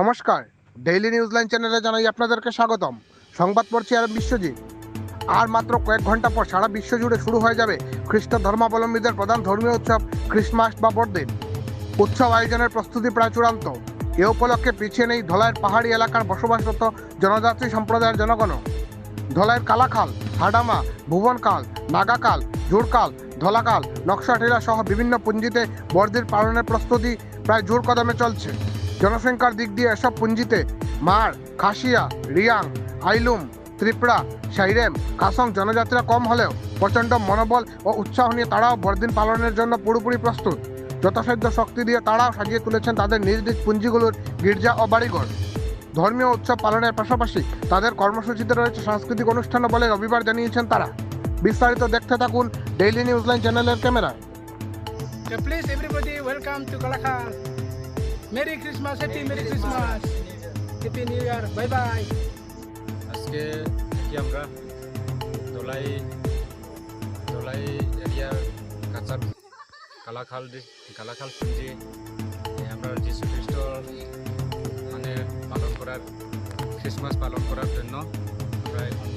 নমস্কার daily news line চ্যানেলে জানাই আপনাদেরকে স্বাগতম। সংবাদ পড়ছি আর বিশ্বজিৎ। আর মাত্র কয়েক ঘণ্টা পর সারা বিশ্ব জুড়ে শুরু হয়ে যাবে খ্রিস্ট ধর্মাবলম্বীদের প্রধান ধর্মীয় উৎসব খ্রিস্টমাস বা বড়দিন। উৎসব আয়োজনের প্রস্তুতি প্রায় চূড়ান্ত। এ উপলক্ষে পিছিয়ে নেই ধলাইয়ের পাহাড়ি এলাকার বসবাসরত জনজাতি সম্প্রদায়ের জনগণও। ধলাইয়ের কালাখাল, হাডামা, ভুবনকাল, নাগাকাল, জোরকাল, ধলাকাল নকশাটিলা সহ বিভিন্ন পুঞ্জিতে বড়দিন পালনের প্রস্তুতি প্রায় জোর কদমে চলছে। জনসংখ্যার দিক দিয়ে এসব পুঞ্জিতে মার, খাসিয়া, রিয়াং, আইলুম, ত্রিপুরা, সাইরেম, কাসং জনজাতিরা কম হলেও প্রচণ্ড মনোবল ও উৎসাহ নিয়ে তারাও বড়দিন পালনের জন্য পুরোপুরি প্রস্তুত। যথাসাধ্য শক্তি দিয়ে তারাও সাজিয়ে তুলেছেন তাদের নিজ নিজ পুঞ্জিগুলোর গির্জা ও বাড়িঘর। ধর্মীয় উৎসব পালনের পাশাপাশি তাদের কর্মসূচিতে রয়েছে সাংস্কৃতিক অনুষ্ঠানও বলে রবিবার জানিয়েছেন তারা। বিস্তারিত দেখতে থাকুন ডেইলি নিউজ লাইন চ্যানেলের ক্যামেরায়। So please, everybody, welcome to Kalakal. Merry Christmas, Happy Merry Christmas. Happy New Year. Bye bye. আজকে দেখি আমরা দোলাই দোলাই এরিয়ার কাঁচা কালাখাল কালাখাল পুঁজি আমরা যীশু খ্রিস্টর মানে পালন করার খ্রিসমাস পালন করার জন্য আমরা এখন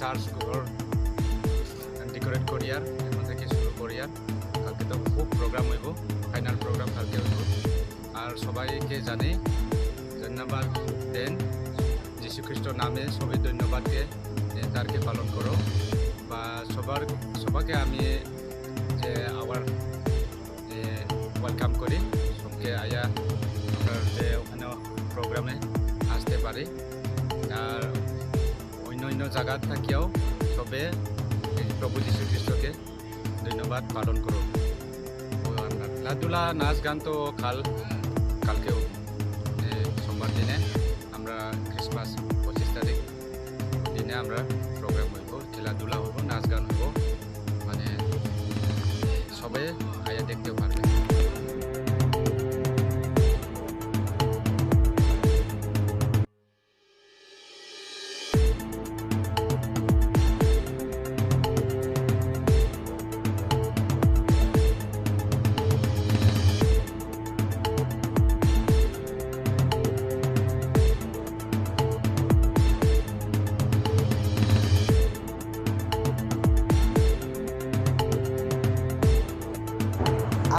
চার্চ ঘর ডেকোরেট করি আর এখন থেকে শুরু করি আর কালকে তো খুব সবাইকে জানি। ধন্যবাদ দেন। যীশু খ্রিস্টর নামে সবাই ধন্যবাদকে তারকে পালন করো। বা সবার সবাইকে আমি যে আবার ওয়েলকাম করি। সবকে আয়া আমরা যে ওখানে প্রোগ্রামে আসতে পারি। আর অন্য অন্য জায়গা থাকিও সবে প্রভু যীশু খ্রিস্টকে ধন্যবাদ পালন করো। খেলাধুলা নাচ গান তো কাল। কালকেও সোমবার দিনে আমরা ক্রিসমাস পঁচিশ তারিখ দিনে আমরা প্রোগ্রাম হইব, খেলাধুলা হইব, নাচ গান হইব। মানে সবে আয়া দেখতেও পারবে।